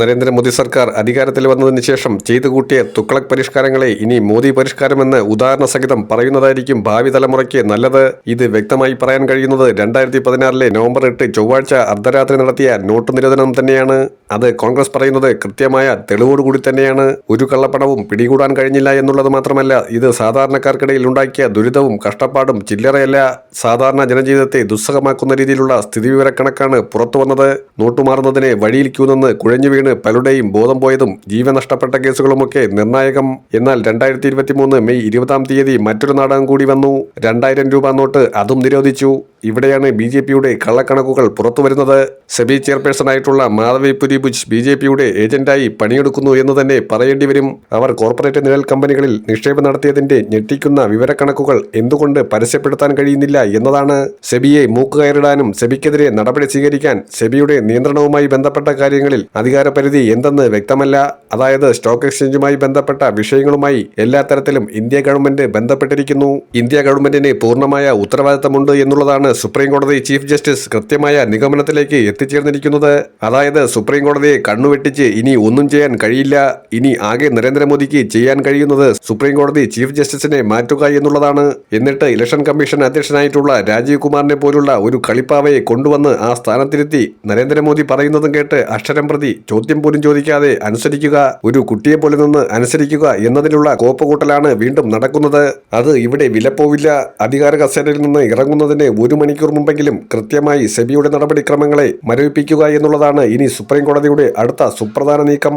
നരേന്ദ്രമോദി സർക്കാർ അധികാരത്തിൽ വന്നതിന് ശേഷം ചെയ്തു കൂട്ടിയ തുക്ലക് പരിഷ്കാരങ്ങളെ ഇനി മോദി പരിഷ്കാരമെന്ന് ഉദാഹരണ സഹിതം പറയുന്നതായിരിക്കും ഭാവി തലമുറയ്ക്ക് നല്ലത്. ഇത് വ്യക്തമായി പറയാൻ കഴിയുന്നത് രണ്ടായിരത്തി പതിനാറിലെ നവംബർ എട്ട് ചൊവ്വാഴ്ച അർദ്ധരാത്രി നടത്തിയ നോട്ട് നിരോധനം തന്നെയാണ്. അത് കോൺഗ്രസ് പറയുന്നത് കൃത്യമായ തെളിവോടുകൂടി തന്നെയാണ്. ഒരു കള്ളപ്പണവും പിടികൂടാൻ കഴിഞ്ഞില്ല എന്നുള്ളത് മാത്രമല്ല ഇത് സാധാരണക്കാർക്കിടയിൽ ഉണ്ടാക്കിയ ദുരിതവും കഷ്ടപ്പാടും ചില്ലറയല്ല. സാധാരണ ജനജീവിതത്തെ ദുസ്സഹമാക്കുന്ന രീതിയിലുള്ള സ്ഥിതിവിവരക്കണക്കാണ് പുറത്തു വന്നത്. നോട്ടുമാറുന്നതിനെ വഴിയിൽ കുഴഞ്ഞു വീണ് പലരുടെയും ബോധം പോയതും ജീവൻ നഷ്ടപ്പെട്ട കേസുകളുമൊക്കെ നിർണായകം. എന്നാൽ രണ്ടായിരത്തി ഇരുപത്തി മൂന്ന് മെയ് ഇരുപതാം തീയതി മറ്റൊരു നാടകം കൂടി വന്നു. രണ്ടായിരം രൂപ നോട്ട് അതും നിരോധിച്ചു. ഇവിടെയാണ് ബി ജെ പിയുടെ കള്ളക്കണക്കുകൾ പുറത്തുവരുന്നത് സെബി ചെയർപേഴ്സണായിട്ടുള്ള മാധവി പുരിബുജ് ബി ജെ പിയുടെ ഏജന്റായി പണിയെടുക്കുന്നു എന്ന് തന്നെ പറയേണ്ടി വരും. അവർ കോർപ്പറേറ്റ് നിഴൽ കമ്പനികളിൽ നിക്ഷേപം നടത്തിയതിന്റെ ഞെട്ടിക്കുന്ന വിവരക്കണക്കുകൾ എന്തുകൊണ്ട് പരസ്യപ്പെടുത്താൻ കഴിയുന്നില്ല എന്നതാണ്. സെബിയെ മൂക്കുകയറിടാനും സെബിക്കെതിരെ നടപടി സ്വീകരിക്കാൻ സെബിയുടെ നിയന്ത്രണവുമായി ബന്ധപ്പെട്ട കാര്യങ്ങളിൽ അധികാരപരിധി എന്തെന്ന് വ്യക്തമല്ല. അതായത് സ്റ്റോക്ക് എക്സ്ചേഞ്ചുമായി ബന്ധപ്പെട്ട വിഷയങ്ങളുമായി എല്ലാ തരത്തിലും ഇന്ത്യ ഗവൺമെന്റ് ബന്ധപ്പെട്ടിരിക്കുന്നു. ഇന്ത്യ ഗവൺമെന്റിന് പൂർണമായ ഉത്തരവാദിത്തമുണ്ട് എന്നുള്ളതാണ് സുപ്രീം കോടതി ചീഫ് ജസ്റ്റിസ് കൃത്യമായ നിഗമനത്തിലേക്ക് എത്തിച്ചേർന്നിരിക്കുന്നത്. അതായത് സുപ്രീം കോടതിയെ കണ്ണുവെട്ടിച്ച് ഇനി ഒന്നും ചെയ്യാൻ കഴിയില്ല. ഇനി ആകെ നരേന്ദ്രമോദിക്ക് ചെയ്യാൻ കഴിയുന്നത് സുപ്രീം കോടതി ചീഫ് ജസ്റ്റിസിനെ മാറ്റുക എന്നുള്ളതാണ്. എന്നിട്ട് ഇലക്ഷൻ കമ്മീഷൻ അധ്യക്ഷനായിട്ടുള്ള രാജീവ് കുമാറിനെ പോലുള്ള ഒരു കളിപ്പാവയെ കൊണ്ടുവന്ന് ആ സ്ഥാനത്തിരുത്തി നരേന്ദ്രമോദി പറയുന്നതും കേട്ട് അക്ഷരം പ്രതി ചോദ്യം പോലും ചോദിക്കാതെ അനുസരിക്കുക ഒരു കുട്ടിയെ പോലെ നിന്ന് അനുസരിക്കുക എന്നതിലുള്ള കോപ്പുകൂട്ടലാണ് വീണ്ടും നടക്കുന്നത്. അത് ഇവിടെ വിലപ്പോവില്ല. അധികാര കസേരയിൽ നിന്ന് ഇറങ്ങുന്നതിന് ഒരു മണിക്കൂർ മുമ്പെങ്കിലും കൃത്യമായി സെബിയുടെ നടപടിക്രമങ്ങളെ മരവിപ്പിക്കുക എന്നുള്ളതാണ് ഇനി സുപ്രീം കോടതിയുടെ അടുത്ത സുപ്രധാന നീക്കം.